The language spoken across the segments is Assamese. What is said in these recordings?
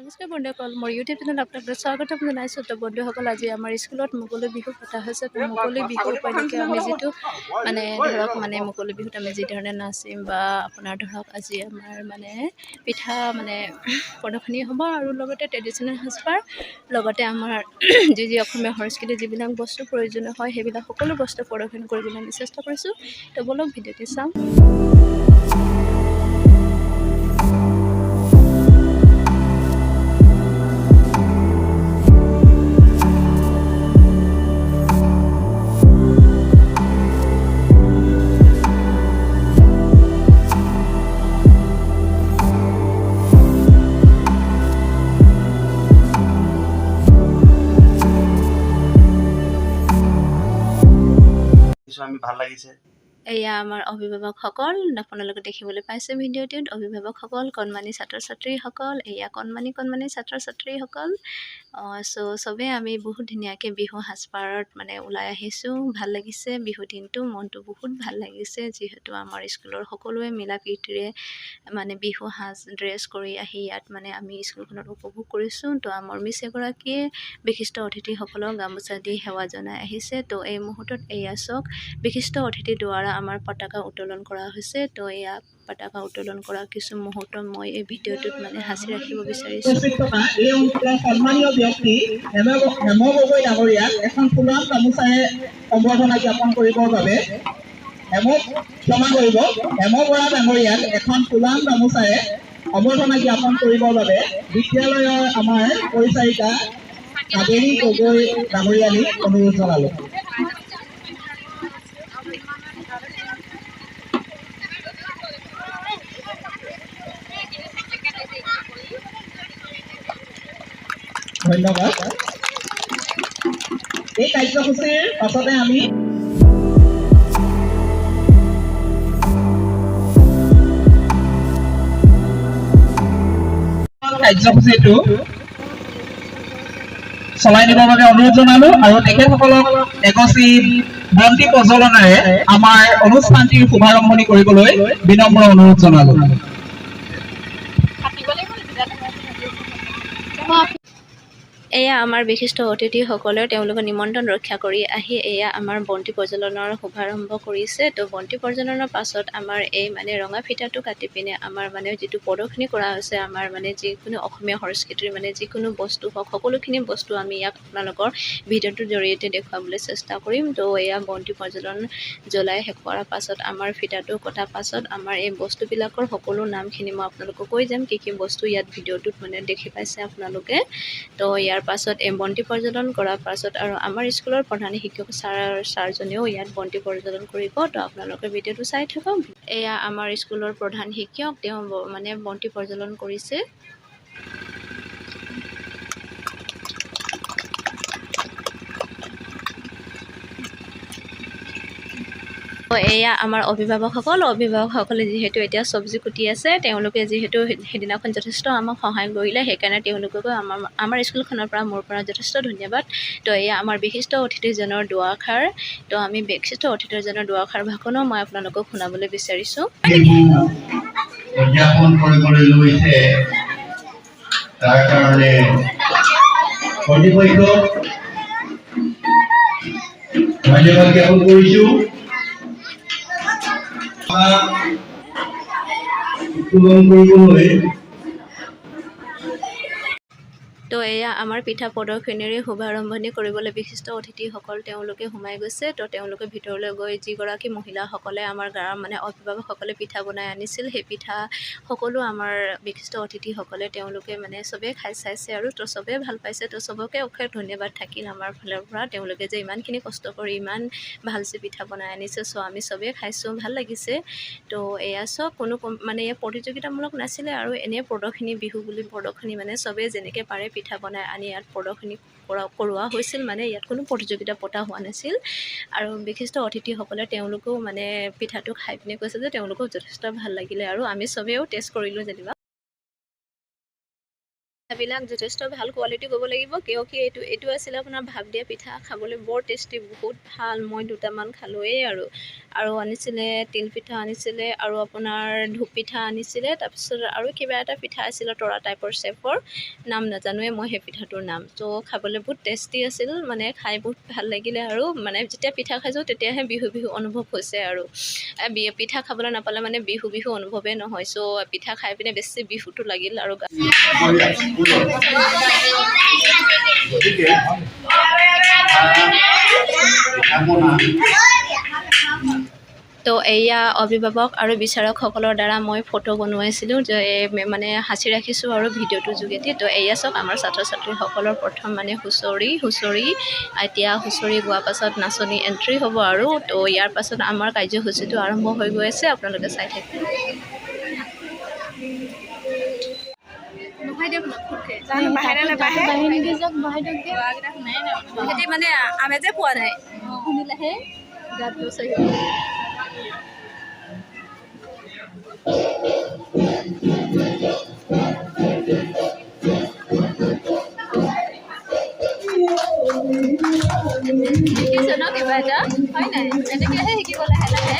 নমস্কাৰ বন্ধুসকল মোৰ ইউটিউব চেনেলত আপোনালোকক স্বাগতম জনাইছোঁ তো বন্ধুসকল আজি আমাৰ স্কুলত মুকলি বিহু পতা হৈছে। তো মুকলি বিহু উপলক্ষে আমি যিটো মানে ধৰক মানে মুকলি বিহুত আমি যিধৰণে নাচিম বা আপোনাৰ ধৰক, আজি আমাৰ মানে পিঠা মানে প্ৰদৰ্শনী হ'ব আৰু লগতে ট্ৰেডিশ্যনেল সাজপাৰ, লগতে আমাৰ যি যি অসমীয়া সংস্কৃতিৰ যিবিলাক বস্তু প্ৰয়োজনীয় হয়, সেইবিলাক সকলো বস্তু প্ৰদৰ্শন কৰিবলৈ আমি চেষ্টা কৰিছোঁ। তো বলক, ভিডিঅ'টি চাওঁ। কিছু আমি ভাল লাগিছে। এয়া আমাৰ অভিভাৱকসকল আপোনালোকে দেখিবলৈ পাইছে ভিডিঅ'টোত অভিভাৱকসকল কণমানি ছাত্ৰ ছাত্ৰীসকল এয়া কণমানি কণমানি ছাত্ৰ ছাত্ৰীসকল চ' চবেই আমি বহুত ধুনীয়াকৈ বিহু সাজপাৰত মানে ওলাই আহিছোঁ ভাল লাগিছে বিহু দিনটো মনটো বহুত ভাল লাগিছে যিহেতু আমাৰ স্কুলৰ সকলোৱে মিলা প্ৰীতিৰে মানে বিহু সাজ ড্ৰেছ কৰি আহি ইয়াত মানে আমি স্কুলখনত উপভোগ কৰিছোঁ তো আমাৰ মিছ এগৰাকীয়ে বিশিষ্ট অতিথিসকলক গামোচা দি সেৱা জনাই আহিছে তো এই মুহূৰ্তত এয়া চাওক বিশিষ্ট অতিথিৰ দ্বাৰা আমাৰ পতাকা উত্তোলন কৰা হৈছে তো এয়া পতাকা উত্তোলন কৰা কিছু মুহূৰ্ত মই এই ভিডিঅ'টোত মানে সাঁচি ৰাখিব বিচাৰিছোঁ। সন্মানীয় ব্যক্তি হেম গগৈ ডাঙৰীয়াক এখন ফুলাম গামোচাৰে সম্বৰ্ধনা জ্ঞাপন কৰিবৰ বাবে হেমক ক্ষমা কৰিব। হেম বৰা ডাঙৰীয়াক এখন ফুলাম গামোচাৰে সম্বৰ্ধনা জ্ঞাপন কৰিবৰ বাবে বিদ্যালয়ৰ আমাৰ পৰিচাৰিকা কাবেৰী গগৈ ডাঙৰীয়ালৈ অনুৰোধ জনালোঁ। ধন্যবাদ। এই কাৰ্যসূচীৰ পাছতে আমি কাৰ্যসূচীটো চলাই নিবৰ বাবে অনুৰোধ জনালো আৰু তেখেতসকলক এগছি বন্তি প্ৰজ্বলনেৰে আমাৰ অনুষ্ঠানটিৰ শুভাৰম্ভণি কৰিবলৈ বিনম্ৰ অনুৰোধ জনালো। এয়া আমাৰ বিশিষ্ট অতিথিসকলে তেওঁলোকে নিমন্ত্ৰণ ৰক্ষা কৰি আহি এয়া আমাৰ বন্তি প্ৰজ্বলনৰ শুভাৰম্ভ কৰিছে। তো বন্তি প্ৰজ্বলনৰ পাছত আমাৰ এই মানে ৰঙা ফিটাটো কাটি পিনে আমাৰ মানে যিটো প্ৰদৰ্শনী কৰা হৈছে আমাৰ মানে যিকোনো অসমীয়া সংস্কৃতিৰ মানে যিকোনো বস্তু হওক সকলোখিনি বস্তু আমি ইয়াক আপোনালোকৰ ভিডিঅ'টোৰ জৰিয়তে দেখুৱাবলৈ চেষ্টা কৰিম। তো এয়া বন্তি প্ৰজ্বলন জ্বলাই শেষ কৰাৰ পাছত আমাৰ ফিটাটো কটাৰ পাছত আমাৰ এই বস্তুবিলাকৰ সকলো নামখিনি মই আপোনালোকক কৈ যাম কি কি বস্তু ইয়াত ভিডিঅ'টোত মানে দেখি পাইছে আপোনালোকে। তো ইয়াৰ পাছত এই বন্তি প্ৰজ্বলন কৰাৰ পাছত আৰু আমাৰ স্কুলৰ প্ৰধান শিক্ষক ছাৰ ছাৰজনেও ইয়াত বন্তি প্ৰজ্বলন কৰিব। তো আপোনালোকে ভিডিঅ'টো চাই থাকক। এয়া আমাৰ স্কুলৰ প্ৰধান শিক্ষক তেওঁ মানে বন্তি প্ৰজ্বলন কৰিছে। এয়া আমাৰ অভিভাৱকসকল অভিভাৱকসকলে যিহেতু এতিয়া চব্জি কুটি আছে তেওঁলোকে যিহেতু সেইদিনাখন যথেষ্ট আমাক সহায় কৰিলে সেইকাৰণে তেওঁলোককো আমাৰ আমাৰ স্কুলখনৰ পৰা মোৰ পৰা যথেষ্ট ধন্যবাদ। তো এয়া আমাৰ বিশিষ্ট অতিথিজনৰ দুআষাৰ তো আমি বিশিষ্ট অতিথিজনৰ দুআষাৰ ভাষণো মই আপোনালোকক শুনাবলৈ বিচাৰিছোঁ। উদযাপন কৰিবলৈ লৈছে তাৰ কাৰণে কৰ্তৃপক্ষক ধন্যবাদ জ্ঞাপন কৰিছো। পূরণ করব তো এয়া আমাৰ পিঠা প্ৰদৰ্শনীৰে শুভাৰম্ভণি কৰিবলৈ বিশিষ্ট অতিথিসকল তেওঁলোকে সোমাই গৈছে। তো তেওঁলোকে ভিতৰলৈ গৈ যিগৰাকী মহিলাসকলে আমাৰ গাঁৱৰ মানে অভিভাৱকসকলে পিঠা বনাই আনিছিল সেই পিঠা সকলো আমাৰ বিশিষ্ট অতিথিসকলে তেওঁলোকে মানে চবেই খাই চাইছে আৰু তো চবেই ভাল পাইছে। তো চবকে অশেষ ধন্যবাদ থাকিল আমাৰ ফালৰ পৰা। তেওঁলোকে যে ইমানখিনি কষ্ট কৰি ইমান ভালছে পিঠা বনাই আনিছে চ' আমি চবেই খাইছোঁ ভাল লাগিছে। তো এয়া চব কোনো মানে এয়া প্ৰতিযোগিতামূলক নাছিলে আৰু এনেই প্ৰদৰ্শনী বিহু বুলি প্ৰদৰ্শনী মানে চবেই যেনেকৈ পাৰে পিঠা বনাই আনি ইয়াত প্ৰদৰ্শনী কৰা কৰোৱা হৈছিল। মানে ইয়াত কোনো প্ৰতিযোগিতা পতা হোৱা নাছিল। আৰু বিশিষ্ট অতিথিসকলে তেওঁলোকেও মানে পিঠাটো খাই পিনে কৈছে যে তেওঁলোকেও যথেষ্ট ভাল লাগিলে আৰু আমি চবেও টেষ্ট কৰিলোঁ যেনিবা। পিঠাবিলাক যথেষ্ট ভাল কোৱালিটি ক'ব লাগিব। কিয় কি এইটো এইটো আছিলে আপোনাৰ ভাপ দিয়া পিঠা। খাবলৈ বৰ টেষ্টি বহুত ভাল। মই দুটামান খালোঁৱেই আৰু। আৰু আনিছিলে তিল পিঠা আনিছিলে আৰু আপোনাৰ ধূপ পিঠা আনিছিলে। তাৰপিছত আৰু কিবা এটা পিঠা আছিলে তৰা টাইপৰ শ্বেপৰ নাম নাজানোৱে মই সেই পিঠাটোৰ নাম। ত' খাবলৈ বহুত টেষ্টি আছিল। মানে খাই বহুত ভাল লাগিলে আৰু। মানে যেতিয়া পিঠা খাইছোঁ তেতিয়াহে বিহু বিহু অনুভৱ হৈছে আৰু। পিঠা খাবলৈ নাপালে মানে বিহু বিহু অনুভৱেই নহয়। চ' পিঠা খাই পিনে বেছি বিহুটো লাগিল আৰু তো এয়া অভিভাৱক আৰু বিচাৰকসকলৰ দ্বাৰা মই ফটো বনোৱাইছিলোঁ যে মানে সাঁচি ৰাখিছোঁ আৰু ভিডিঅ'টোৰ যোগেদি। তো এয়া চাওক আমাৰ ছাত্ৰ ছাত্ৰীসকলৰ প্ৰথম মানে হুঁচৰি হুঁচৰি এতিয়া হুঁচৰি গোৱাৰ পাছত নাচনী এণ্ট্ৰি হ'ব আৰু তো ইয়াৰ পাছত আমাৰ কাৰ্যসূচীটো আৰম্ভ হৈ গৈ আছে আপোনালোকে চাই থাকক জানো বাঢ়ে নে নাবাঢ়ে সিহঁতি মানে আমেজে পোৱা নাই শুনিলেহে গাত গৈছে শিকিছে ন কিবা এটা হয় নাই এনেকৈহে শিকিব লাহে লাহে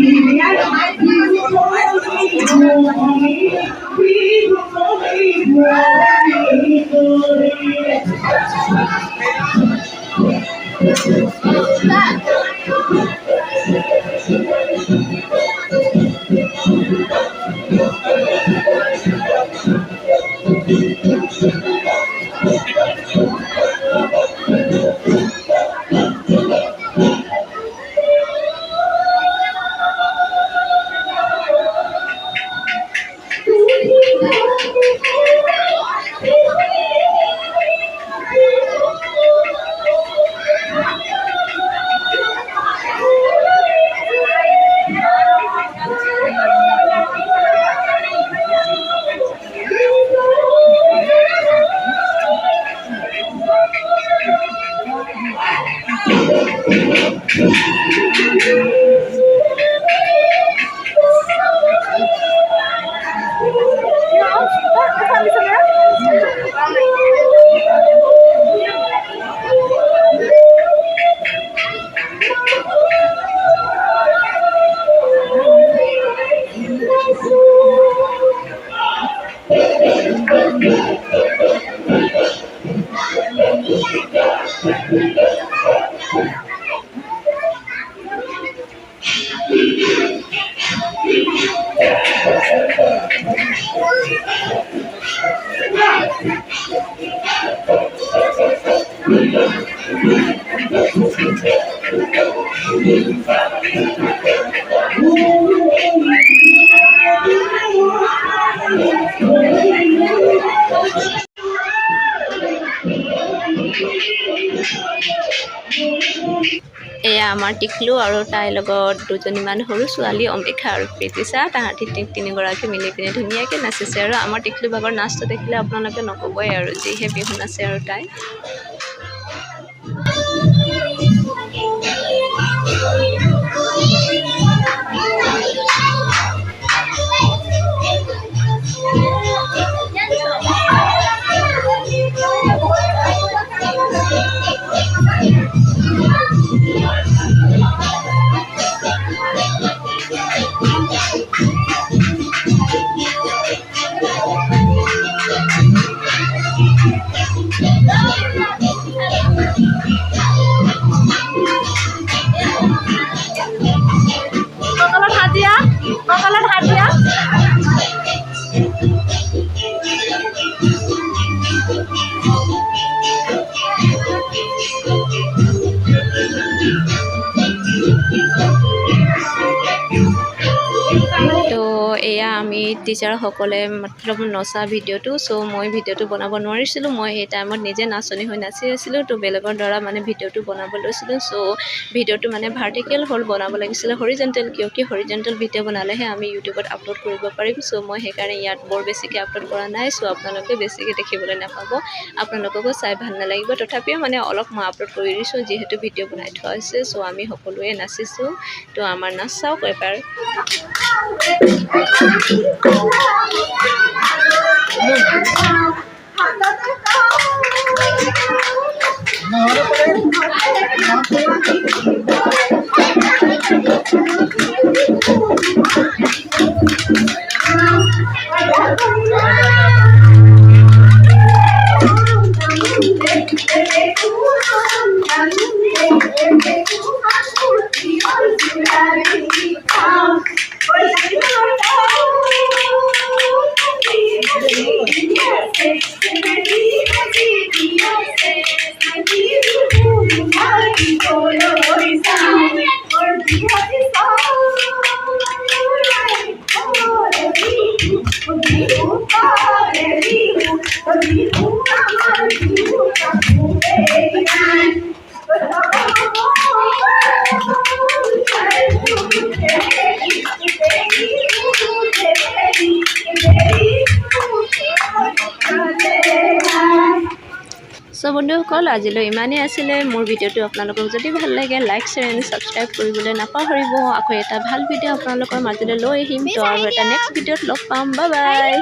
Lineal এয়া আমাৰ টিকলু আৰু তাইৰ লগত দুজনীমান সৰু ছোৱালী অম্বিকা আৰু প্ৰীতিশা তাহাঁতি তিনিগৰাকী মিলি পিনে ধুনীয়াকৈ নাচিছে আৰু আমাৰ টিকলু বাবৰ নাচটো দেখিলে আপোনালোকে নক'বই আৰু যিহে বিহু নাচে আৰু তাই। কঁকালত হাত কপালের হাতিয়া কপালের হাতিয়া আমি টিচাৰসকলে মাত্ৰ নচা ভিডিঅ'টো চ' মই ভিডিঅ'টো বনাব নোৱাৰিছিলোঁ। মই সেই টাইমত নিজে নাচনী হৈ নাচি আছিলোঁ, তো বেলেগৰ দ্বাৰা মানে ভিডিঅ'টো বনাব লৈছিলোঁ। চ' ভিডিঅ'টো মানে ভাৰ্টিকেল হ'ল, বনাব লাগিছিলে হৰিজেণ্টেল কিয় কি হৰিজেণ্টেল ভিডিঅ' বনালেহে আমি ইউটিউবত আপলোড কৰিব পাৰিম। চ' মই সেইকাৰণে ইয়াত বৰ বেছিকৈ আপলোড কৰা নাই। চ' আপোনালোকে বেছিকৈ দেখিবলৈ নাপাব। আপোনালোককো চাই ভালো নালাগিব। তথাপিও মানে অলপ মই আপলোড কৰি দিছোঁ, যিহেতু ভিডিঅ' বনাই থোৱা হৈছে। চ' আমি সকলোৱে নাচিছোঁ। তো আমাৰ নাচ চাওক এবাৰ। 我好的 বন্ধুসকল, আজিলৈ ইমানেই আছিলে। মোৰ ভিডিঅ'টো আপোনালোকক যদি ভালো লাগে লাইক শ্বেয়াৰ এণ্ড ছাবস্ক্ৰাইব কৰিবলৈ নাপাহৰিব। আকৌ এটা ভালো ভিডিঅ' আপোনালোকৰ মাজলৈ লৈ আহিম। তো আৰু এটা নেক্সট ভিডিঅ'ত লগ পাম। বা বাই